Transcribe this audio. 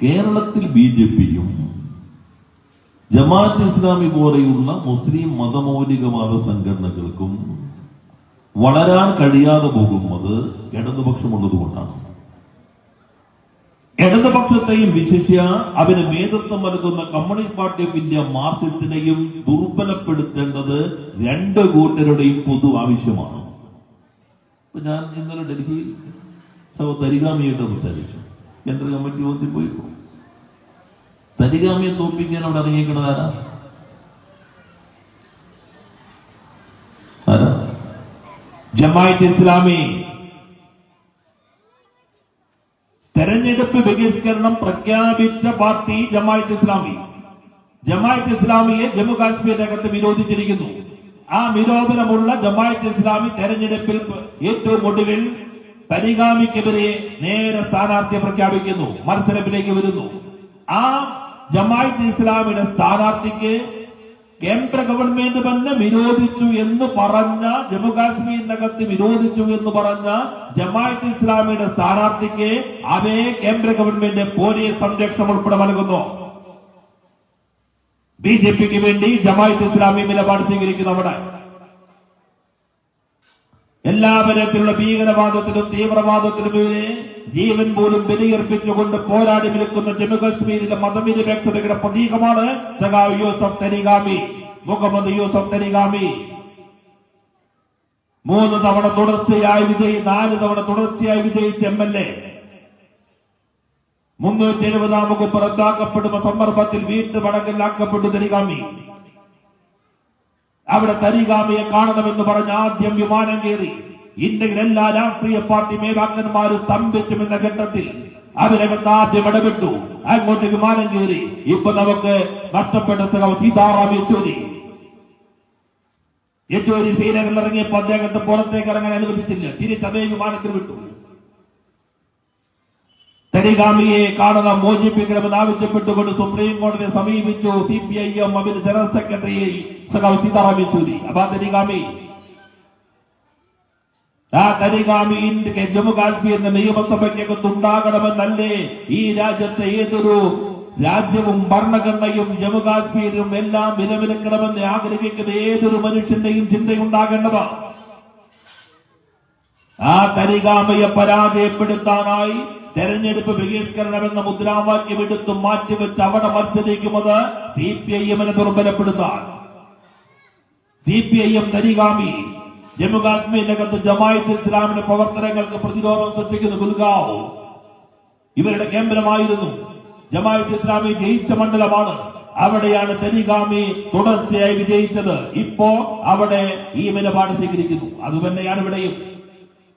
കേരളത്തിൽ B J പിയും ജമാഅത്ത് ഇസ്ലാമി പോലെയുള്ള മുസ്ലിം മതമൗലികവാദ സംഘടനകൾക്കും വളരാൻ കഴിയാതെ പോകുന്നത് ഇടതുപക്ഷമുള്ളത് കൊണ്ടാണ് ഇടതുപക്ഷത്തെയും വിശേഷ അവന് നേതൃത്വം നൽകുന്ന കമ്മ്യൂണിസ്റ്റ് പാർട്ടി ഓഫ് ഇന്ത്യ മാർസിസ്റ്റിനെയും ദുർബലപ്പെടുത്തേണ്ടത് രണ്ട് കൂട്ടരുടെയും പൊതു ആവശ്യമാണ്. ഞാൻ ഇന്നലെ ഡൽഹിയിൽ തരികാമിയായിട്ട് സംസാരിച്ചു കേന്ദ്ര കമ്മിറ്റി യോഗത്തിൽ പോകും തരികാമിയെ തോൽപ്പിക്കാൻ അവിടെ ഇറങ്ങിയിരിക്കുന്നത് ആരാ? ആരാ? ജമായത്ത് ഇസ്ലാമി. തെരഞ്ഞെടുപ്പ് ബഹിഷ്കരണം പ്രഖ്യാപിച്ച പാർട്ടി ജമായത്ത് ഇസ്ലാമി. ജമായത്ത് ഇസ്ലാമിയെ ജമ്മു കാശ്മീരിനകത്ത് വിരോധിച്ചിരിക്കുന്നു. ആ വിരോധനമുള്ള ജമായത്ത് ഇസ്ലാമി തെരഞ്ഞെടുപ്പിൽ ഏറ്റവും ഒടുവിൽ പരിഗാമിക്കെതിരെ നേരെ സ്ഥാനാർത്ഥിയെ പ്രഖ്യാപിക്കുന്നു. മത്സരത്തിലേക്ക് വരുന്നു. ആ ജമായത്ത് ഇസ്ലാമിയുടെ സ്ഥാനാർത്ഥിക്ക് കേന്ദ്ര ഗവൺമെന്റ് തന്നെ വിരോധിച്ചു എന്ന് പറഞ്ഞ ജമ്മു കാശ്മീരിനകത്ത് വിരോധിച്ചു എന്ന് പറഞ്ഞ ജമായത്ത് ഇസ്ലാമിയുടെ സ്ഥാനാർത്ഥിക്ക് അതേ കേന്ദ്ര ഗവൺമെന്റ് പോലീസ് സംരക്ഷണം ഉൾപ്പെടെ നൽകുന്നു. ബി ജെ പിക്ക് വേണ്ടി ജമായത്ത് ഇസ്ലാമി നിലപാട് സ്വീകരിക്കുന്നു അവിടെ. എല്ലാ തരത്തിലുള്ള ഭീകരവാദത്തിനും തീവ്രവാദത്തിനും എതിരെ ജീവൻ പോലും ബലിയർപ്പിച്ചുകൊണ്ട് പോരാടി നിൽക്കുന്ന ജമ്മു കാശ്മീരിലെ മതനിരപേക്ഷതയുടെ പ്രതീകമാണ് സഖാവ് യൂസഫ് തരിഗാമി മുഹമ്മദ് യൂസഫ് തരിഗാമി. മൂന്ന് തവണ തുടർച്ചയായി വിജയി നാല് തവണ തുടർച്ചയായി വിജയിച്ച എം എൽ എ. മുന്നൂറ്റി എഴുപതാം വകുപ്പ് റദ്ദാക്കപ്പെടുന്ന സന്ദർഭത്തിൽ വീട്ടുമടങ്ങിലാക്കപ്പെട്ടു തരിഗാമി. അവിടെ തരികാമയെ കാണണമെന്ന് പറഞ്ഞ് ആദ്യം വിമാനം കയറി. ഇന്ത്യയിൽ എല്ലാ രാഷ്ട്രീയ പാർട്ടി നേതാക്കന്മാരും സ്തംഭിച്ചുമെന്ന ഘട്ടത്തിൽ അവരകത്ത് ആദ്യം ഇടപെട്ടു. അങ്ങോട്ട് വിമാനം കയറി. ഇപ്പൊ നമുക്ക് നഷ്ടപ്പെട്ട സ്ഥലം സീതാറാം യെച്ചൂരി. യെച്ചൂരി ശ്രീനഗറിൽ ഇറങ്ങിയപ്പോ അദ്ദേഹത്തെ പുറത്തേക്ക് ഇറങ്ങാൻ അനുവദിച്ചില്ല. തിരിച്ച് അതേ വിമാനത്തിൽ വിട്ടു. തരികാമിയെ കാണണം മോചിപ്പിക്കണമെന്ന് ആവശ്യപ്പെട്ടുകൊണ്ട് സുപ്രീം കോടതിയെ സമീപിച്ചു. സി പി ഐ എം അവർ ജനറൽ സെക്രട്ടറി സഖാവ് സീതാറാം യെച്ചൂരി അപ്പൊ ആ തരികാമി ആ തരിഗാമി ഇന്ത്യ ജമ്മു കാശ്മീരിന്റെ നിയമസഭയ്ക്കകത്ത് ഉണ്ടാകണമെന്നല്ലേ ഈ രാജ്യത്തെ ഏതൊരു രാജ്യവും ഭരണഘടനയും ജമ്മു കാശ്മീരും എല്ലാം വിലവിലക്കണമെന്ന് ആഗ്രഹിക്കുന്ന ഏതൊരു മനുഷ്യന്റെയും ചിന്തയുണ്ടാകേണ്ടത് ആ തരികാമയെ പരാജയപ്പെടുത്താനായി തെരഞ്ഞെടുപ്പ് ബഹിഷ്കരണമെന്ന മുദ്രാവാക്യം എടുത്ത് മാറ്റിവെച്ച് അവിടെ മത്സരിക്കുന്നത് സി പി ഐ എമ്മിനെ ദുർബലപ്പെടുത്താൻ. C P I M Tarigami Jammu കാശ്മീരിനകത്ത് Jamaat ഇസ്ലാമിന്റെ പ്രവർത്തനങ്ങൾക്ക് പ്രതിരോധം സൃഷ്ടിക്കുന്ന ഗുൽഗാവ്. ഇവരുടെ കേന്ദ്രമായിരുന്നു ജമായത്ത് ഇസ്ലാമി ജയിച്ച മണ്ഡലമാണ്. അവിടെയാണ് തരികാമി തുടർച്ചയായി വിജയിച്ചത്. ഇപ്പോ അവിടെ ഈ നിലപാട് സ്വീകരിക്കുന്നു. അതുതന്നെയാണ് ഇവിടെയും.